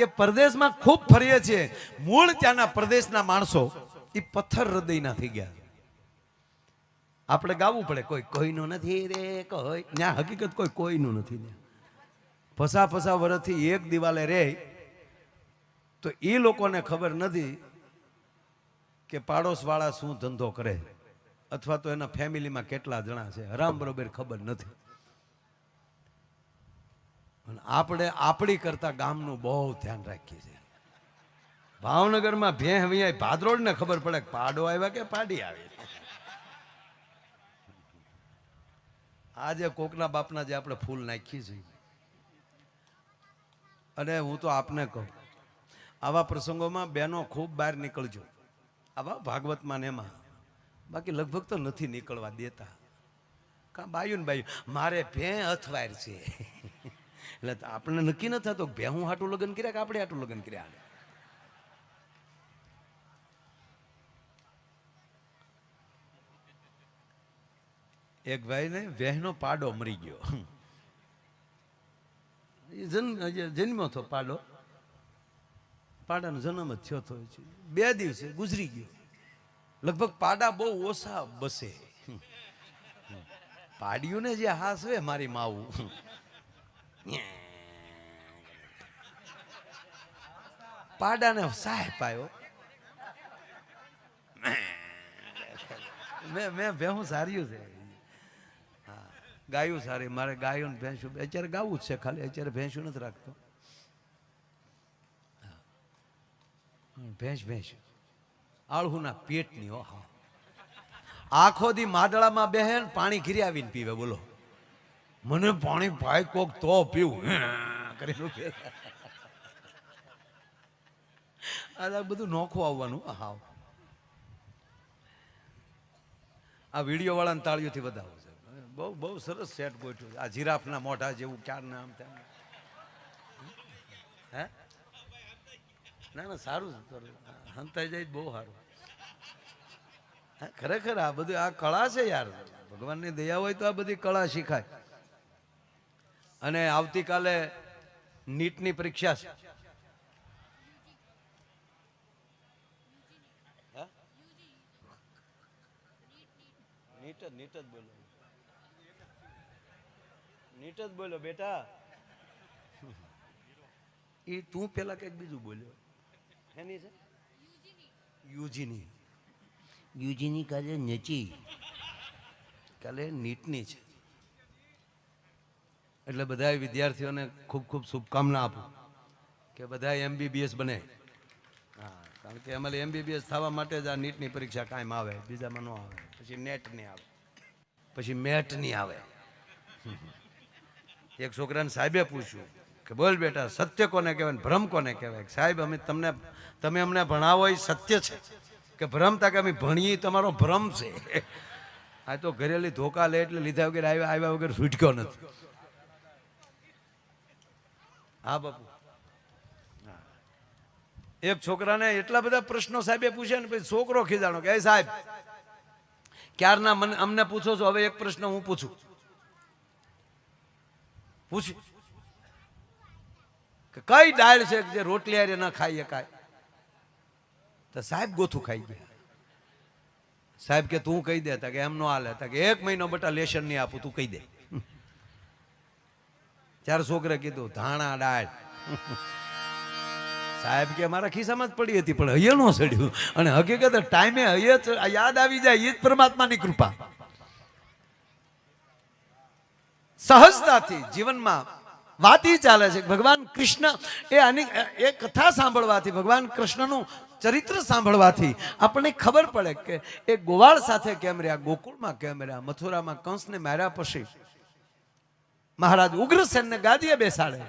કે પરદેશમાં ખૂબ ફરીએ છીએ. મૂળ ત્યાંના પ્રદેશના માણસો એ પથ્થર હૃદયના થઈ ગયા. આપણે ગાવું પડે, કોઈ કોઈનું નથી રે, કોઈ ત્યાં હકીકત કોઈ કોઈનું નથી ફસા ફસા વર્ષથી એક દિવાલે રહે તો એ લોકોને ખબર નથી કે પાડોશવાળા શું ધંધો કરે. અથવા તો એના ફેમિલીમાં કેટલા જણા છે. હરામ બરોબર ખબર નથી. અને આપણે આપણી કરતા ગામનું બહુ ધ્યાન રાખીએ છીએ. ભાવનગરમાં ભેં ભાદરોડ ભાદરોડને ખબર પડે પાડો આવ્યા કે પાડી આવી. આજે કોકના બાપના જે આપણે ફૂલ નાખીએ છીએ. અને હું તો આપને કહું, આવા પ્રસંગોમાં બહેનો ખૂબ બહાર નીકળજો. આવા ભાગવતમાં ને એમાં. બાકી લગભગ તો નથી નીકળવા દેતા. કાં બાયું ને બાયું, મારે ભે અથવાર છે. એટલે આપણે નક્કી ન થતો ભે હું હાટું લગ્ન કર્યા કે આપણે હાટું લગ્ન કર્યા? એક ભાઈને વહેનો પાડો મરી ગયો. જન્મ જન્મ્યો હતો પાડો. પાડાનો જન્મ જ થયો હતો બે દિવસે ગુજરી ગયો. લગભગ પાડા બહુ ઓછા બસે. પાડ્યું જે હાસવે મારી માવું. પાડાને સાહેબ પાયો મેં મેં ભેહું સાર્યું છે. હા, ગાયું સારી મારે ગાયું ભેંસું અત્યારે ગાવું જ છે ખાલી. અત્યારે ભેંસું નથી રાખતો. ભેંસ ભેંસ. આળહુના પેટની, હો, હા. આખો દી માદળામાં બેહેન પાણી ઘીરી આવીને પીવે, બોલો. મને પાણી ભાઈ કોક તો પીવું. પીવે. આ બધું નોખું આવવાનું. હાવ. આ વીડિયો વાળાને તાળીઓથી વધાવો છે. બહુ બહુ સરસ સેટ ગોઠવ્યું આ જીરાફના મોઢા જેવું ક્યાં આમ તેમ. હે? ના ના સારું. હંતાઈ જાય બહુ સારું. હા, ખરેખર આ બધું આ કળા છે યાર. ભગવાનની દયા હોય તો આ બધી કળા શીખાય. અને આવતીકાલે નીટની પરીક્ષા છે. હે? નીટ જ નીટ જ બોલો. નીટ જ બોલો બેટા. એ તું પેલા કંઈક બીજું બોલ્યો. એની છે? યુજીની. યુજીની કાલે નચી. કાલે નીટની છે. એટલે બધા વિદ્યાર્થીઓને ખૂબ ખૂબ શુભકામના આપું કે બધા એમબીબીએસ બને. હા, કારણ કે અમારે એમબીબીએસ થવા માટે જ આ નીટની પરીક્ષા કાયમ આવે, બીજામાં ન આવે. પછી નેટની આવે. પછી મેટની આવે. એક છોકરાને સાહેબે પૂછ્યું કે બોલ બેટા, સત્ય કોને કહેવાય ભ્રમ કોને કહેવાય? સાહેબ, અમે તમને, તમે અમને ભણાવો એ સત્ય છે. કે ભ્રમ તા કે અમે ભણીએ તમારો ભ્રમ છે. આ તો ઘરેલી ધોકા લે એટલે લીધા વગર આવ્યા આવ્યા વગર છૂટક્યો નથી. હા, બાપુ. એક છોકરાને એટલા બધા પ્રશ્નો સાહેબે પૂછ્યા ને પછી છોકરો ખીજાણો કે સાહેબ, ક્યારના મને, અમને પૂછો છો? હવે એક પ્રશ્ન હું પૂછું. પૂછ્યું કે કઈ ડાળ છે જે રોટલી આરે ન ખાઈ શકાય તો સાહેબ ગોથું ખાઈ ગયા. સાહેબ કે, તું કહી દેતા કે એમ ન હાલે તા કે, એક મહિનો બટા લેશન નહીં આપું, તું કહી દે. ચાર છોકરે કીધું, ધાણા ડાળ સાહેબ કે, મારા ખિસ્સામાં જ પડી હતી, પણ હૈયે નો સડ્યું. અને હકીકત ટાઈમે હૈયે યાદ આવી જાય એ જ પરમાત્માની કૃપા. સહજતાથી જીવનમાં વાતી ચાલે છે. ભગવાન કૃષ્ણ એ આની, એ કથા સાંભળવાથી, ભગવાન કૃષ્ણનું ચરિત્ર સાંભળવાથી આપણને ખબર પડે કે એ ગોવાળ સાથે કેમ રહ્યા, ગોકુળમાં કેમ રહ્યા, મથુરામાં કંસને માર્યા પછી મહારાજ ઉગ્રસેનને ગાદીએ બેસાડે.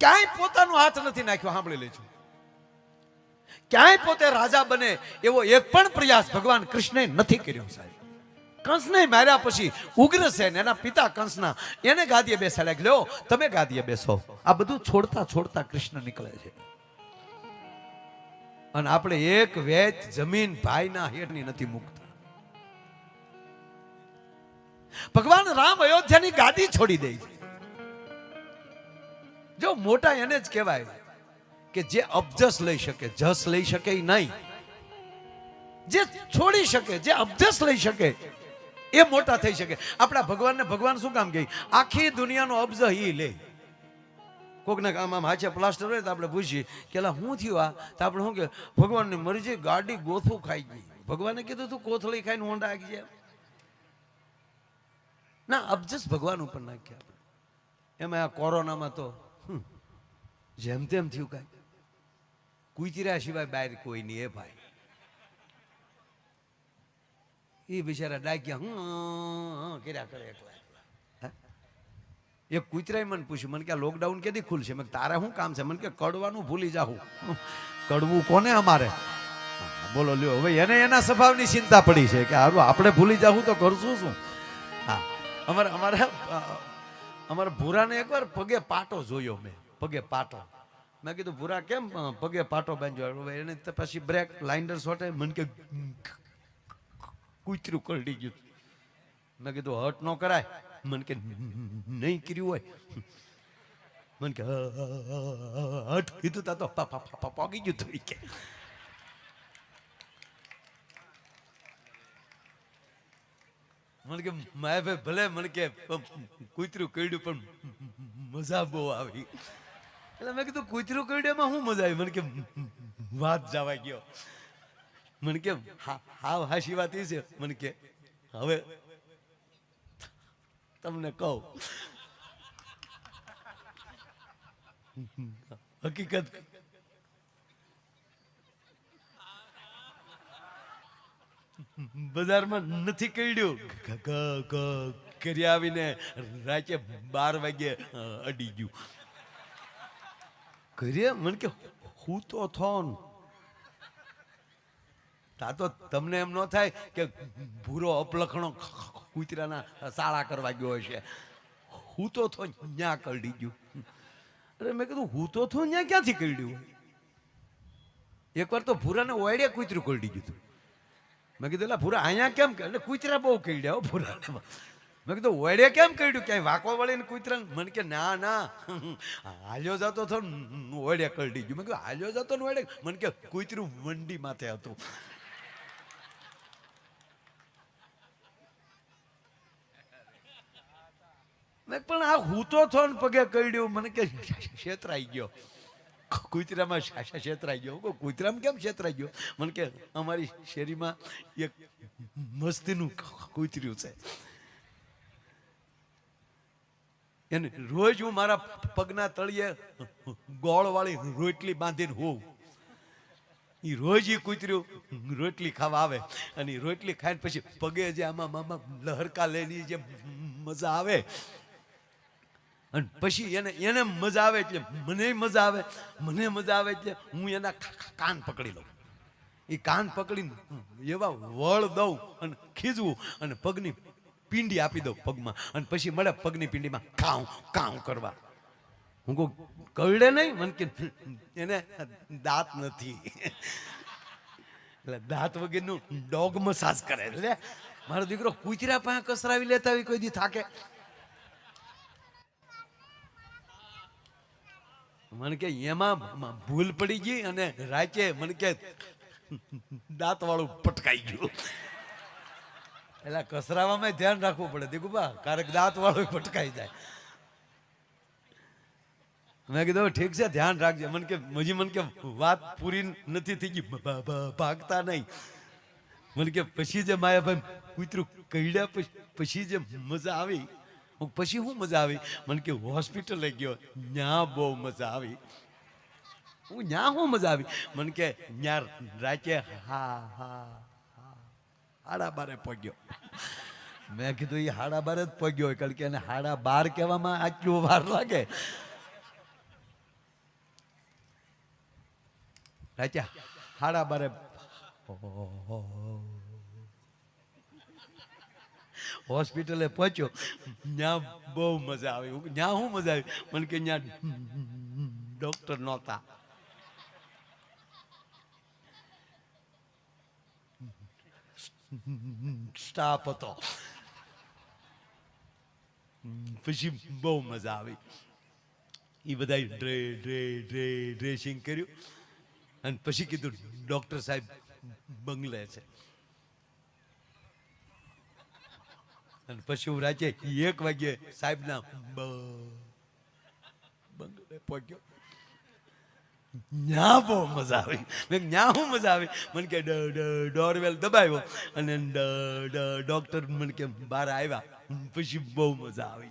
ક્યાંય પોતાનો હાથ નથી નાખ્યો, સાંભળી લેજો. ક્યાંય પોતે રાજા બને એવો એક પણ પ્રયાસ ભગવાન કૃષ્ણે નથી કર્યો, સાહેબ. કંસને માર્યા પછી ઉગ્રસેન, એના પિતા કંસના, એને ગાદીએ બેસાડે લ્યો, તમે ગાદીએ બેસો. આ બધું છોડતા છોડતા કૃષ્ણ નીકળે છે. અને આપણે એક વેચ જમીન ભાઈના હેઠની નથી મુકતા. ભગવાન રામ અયોધ્યાની ગાદી છોડી દે જો મોટા એને જ કહેવાય કે જે અબજસ લઈ શકે, જસ લઈ શકે નહીં. જે છોડી શકે, જે અબજસ લઈ શકે, એ મોટા થઈ શકે. આપણા ભગવાનને ભગવાન શું કામ કહે? આખી દુનિયાનો અબજ એ લે. કોકને આમ આમ હાચે પ્લાસ્ટર હોય તો આપણે પૂછીએ કે એલા શું થયું આ? તો આપણે શું કે ભગવાનની મરજી ગાડી ગોથું ખાઈ ગઈ. ભગવાને કીધું, તું કોથળી ખાઈને ઊંડા આવી ગયા. ના અબજસ ભગવાન ઉપર નાખ્યા એમાં આ કોરોનામાં તો જેમ તેમ થયું કાંઈ કુતરા સિવાય બહાર કોઈ નહીં એ ભાઈ. એ બિચારા ડાક્યા હું કર્યા કરે એકલા એકલા? એક કૂતરાએ મને પૂછ્યું, મને કે લોકડાઉન કેદી ખુલશે? મેં તારે શું કામ છે? મને કે કડવાનું ભૂલી જાઉં કડવું કોને અમારે? બોલો, લ્યો, હવે એને એના સ્વભાવની ચિંતા પડી છે કે હારું, આપણે ભૂલી જાવું તો કરશું શું? હા. અમારે અમારે અમારા ભૂરાને એકવાર પગે પાટો જોયો મેં પગે પાટો મેં કીધું ભૂરા કેમ પગે પાટો બાંધ્યો એને પછી બ્રેક લાઇન્ડર શોટે મને કે કૂતરું કરડી ગયું મેં કીધું હટ ન કરાય મને કે નહીં કર્યું હોય મને કે "હ, હ, હ, હટ કીધું તા તો પગી ગયું થઈ કે મને કે માય ભાઈ ભલે, મને કે કૂતરું કરડ્યું પણ મજા બહુ આવી. એટલે મેં કીધું, કૂતરું કરડ્યામાં શું મજા આવી? મને કે, વાત જવા ગયો. મને હા હાવ હાશી વાત એ છે. મને કે, હવે તમને કહું. હકીકત બજારમાં નથી કઈડ્યું કરી આવીને રાતે બાર વાગે અડી ગયું. કરીએ? મને કે, હું તો થોન. તા તો તમને એમ ન થાય કે ભૂરો અપલખણો કૂતરાના સાળા કરવા ગયો હશે. હું તો થો ન્યા કરડી ગયું. અરે મેં કીધું, હું તો થો ન્યા ક્યાંથી કરડ્યું એકવાર તો ભૂરાને ઓયડે કૂતરું કરડી ગયું મેં કીધું એટલે ભૂરા, અહીંયા કેમ એટલે કૂતરા બહુ કીડ્યા હો, ભૂરા. મેં કીધું વડે કેમ કરડ્યું ક્યાંય વાંકો વળીને કૂતરા મને કે, ના ના. હાલ્યો જતો થો વડે કરડી ગયું. મેં કીધું, હાલ્યો જતો ને વડે મને કે, કૂતરું વંડી માથે હતું. મેં પણ આ હું તો થો પગે કરડ્યું મને કે છેતરાઈ ગયો. કૂતરામાં છેતરાઈ ગયો. કૂતરામાં કેમ છેતરાઈ ગયો? મને કે, અમારી શેરીમાં એક મસ્તીનું કૂતર્યું છે. એને રોજ હું મારા પગના તળિયે ગોળવાળી રોટલી બાંધીને હોઉં. એ રોજ એ કૂતર્યું રોટલી ખાવા આવે અને રોટલી ખાઈને પછી પગે જે આમાં મામા લહરકા લઈને જે મજા આવે અને પછી એને એને મજા આવે એટલે મને મજા આવે, મને મજા આવે એટલે હું એના કાન પકડી લઉં. એ કાન પકડીને એવા વળ દઉં અને ખીજવું અને પગની પિંડી આપી દઉં પગમાં. અને પછી મળે પગની પિંડીમાં કાઉ કાઉ કરવા. હું કહું કવડે નહીં? મને કે, એને દાંત નથી. એટલે દાંત વગેરેનું ડોગ મસાજ કરે. એટલે મારો દીકરો કૂતરા પાસે કસરાવી લેતા હોય કોઈ દી થાકે. મને કે એમાં ભૂલ પડી ગઈ અને રાચે મને કે દાંત વાળું પટકાઈ ગયું. એટલે કસરાવામાં ધ્યાન રાખવું પડે. દીકુબા કારક દાંત વાળું પટકાઈ જાય. મેં કીધું ઠીક છે, ધ્યાન રાખજે. મને કે મજી મને કે વાત પૂરી નથી થઈ ગઈ. ભાગતા નહીં. મને કે, પછી જે માયાભાઈ કૂતરું પછી પછી જે મજા આવી. પછી શું મજા આવી? મને કે હોસ્પિટલે ગયો. ન્યા બહુ મજા આવી. હું ન્યા શું મજા આવી? મને કે ન્યા રાતે હા હા હાડા બારે પગ્યો. મેં કીધું એ હાડા બાર જ પગ્યો હોય, કારણ કે એને હાડા બાર કહેવામાં આટલું વાર લાગે. રાતે હાડા બારે હોસ્પિટલે પહોંચ્યો. ત્યાં બહુ મજા આવી. ત્યાં શું મજા આવી? મને કે ત્યાં ડૉક્ટર નહોતા. સ્ટાફ હતો. પછી બહુ મજા આવી. એ બધા ડ્રે ડ્રે ડ્રે, ડ્રેસિંગ કર્યું. અને પછી કીધું, ડોક્ટર સાહેબ બંગલે છે. અને પછી હું રાતે એક વાગે સાહેબના બંગલે પહોંચ્યો. ન્યા બહુ મજા આવી. મેં ન્યા હું મજા આવી? મને કે ડોરવેલ દબાવ્યો. અને ડોક્ટર મને કે બહાર આવ્યા. પછી બહુ મજા આવી.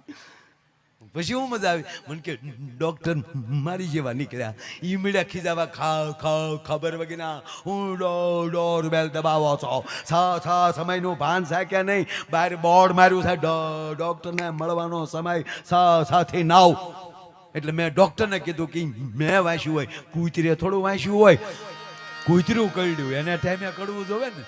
પછી હું મજા આવી. મને કે ડોક્ટર મારી જેવા નીકળ્યા. ઈ ખીજાવા ખા ખા ખબર વગેના હું ડો બેલ દબાવો છો. છ છ સમયનું ભાન સાક્યા નહીં? બહાર બોર્ડ માર્યું છે. ડોક્ટરને મળવાનો સમય છ સાથી નાવ. એટલે મેં ડોક્ટરને કીધું કે મેં વાંચ્યું હોય. કૂતરે થોડું વાંચ્યું હોય. કૂતરું કરડ્યું એને ટાઈમે કડવું જોવે ને.